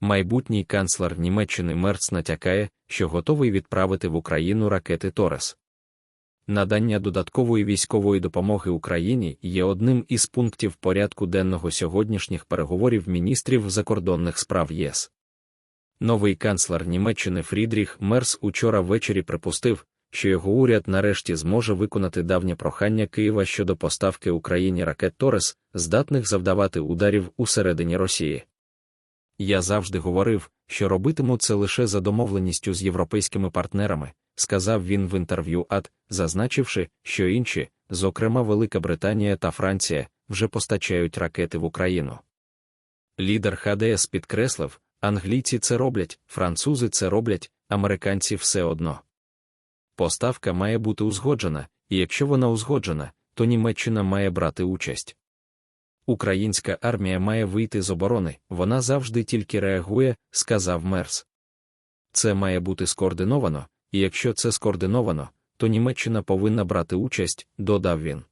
Майбутній канцлер Німеччини Мерц натякає, що готовий відправити в Україну ракети Торес. Надання додаткової військової допомоги Україні є одним із пунктів порядку денного сьогоднішніх переговорів міністрів закордонних справ ЄС. Новий канцлер Німеччини Фрідріх Мерс учора ввечері припустив, що його уряд нарешті зможе виконати давнє прохання Києва щодо поставки Україні ракет Торес, здатних завдавати ударів усередині Росії. Я завжди говорив, що робитиму це лише за домовленістю з європейськими партнерами, сказав він в інтерв'ю АД, зазначивши, що інші, зокрема Велика Британія та Франція, вже постачають ракети в Україну. Лідер ХДС підкреслив, англійці це роблять, французи це роблять, американці все одно. Поставка має бути узгоджена, і якщо вона узгоджена, то Німеччина має брати участь. Українська армія має вийти з оборони, вона завжди тільки реагує, сказав Мерс. Це має бути скоординовано, і якщо це скоординовано, то Німеччина повинна брати участь, додав він.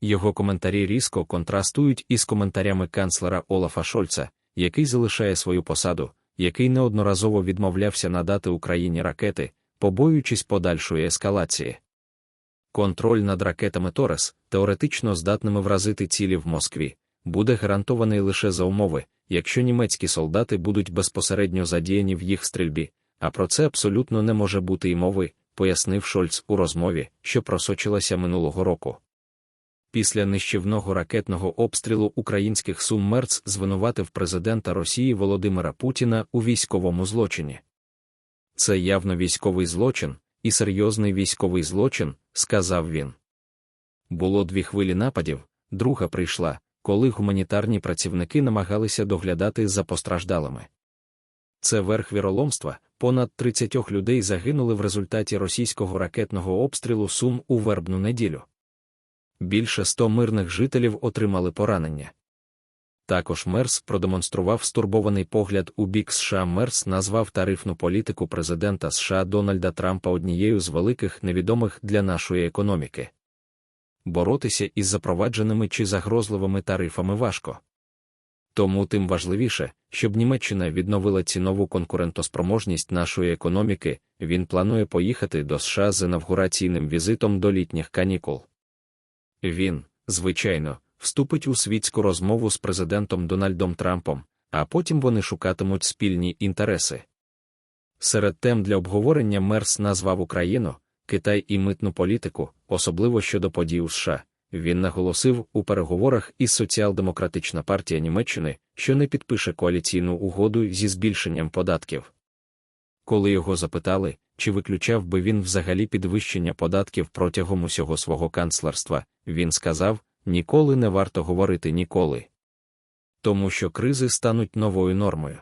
Його коментарі різко контрастують із коментарями канцлера Олафа Шольца, який залишає свою посаду, який неодноразово відмовлявся надати Україні ракети, побоюючись подальшої ескалації. Контроль над ракетами Торес, теоретично здатними вразити цілі в Москві, буде гарантований лише за умови, якщо німецькі солдати будуть безпосередньо задіяні в їх стрільбі, а про це абсолютно не може бути й мови, пояснив Шольц у розмові, що просочилася минулого року. Після нищівного ракетного обстрілу українських сум Мерц звинуватив президента Росії Володимира Путіна у військовому злочині. Це явно військовий злочин, і серйозний військовий злочин, сказав він. Було дві хвилі нападів, друга прийшла, коли гуманітарні працівники намагалися доглядати за постраждалими. Це верх віроломства, понад 30 людей загинули в результаті російського ракетного обстрілу Сум у вербну неділю. Більше 100 мирних жителів отримали поранення. Також Мерс продемонстрував стурбований погляд у бік США. Мерс назвав тарифну політику президента США Дональда Трампа однією з великих невідомих для нашої економіки. Боротися із запровадженими чи загрозливими тарифами важко. Тому тим важливіше, щоб Німеччина відновила цінову конкурентоспроможність нашої економіки, він планує поїхати до США з інавгураційним візитом до літніх канікул. Він, звичайно, вступить у світську розмову з президентом Дональдом Трампом, а потім вони шукатимуть спільні інтереси. Серед тем для обговорення Мерс назвав Україну, Китай і митну політику, особливо щодо подій у США. Він наголосив у переговорах із Соціал-демократична партія Німеччини, що не підпише коаліційну угоду зі збільшенням податків. Коли його запитали, чи виключав би він взагалі підвищення податків протягом усього свого канцлерства, він сказав: ніколи не варто говорити ніколи. Тому що кризи стануть новою нормою.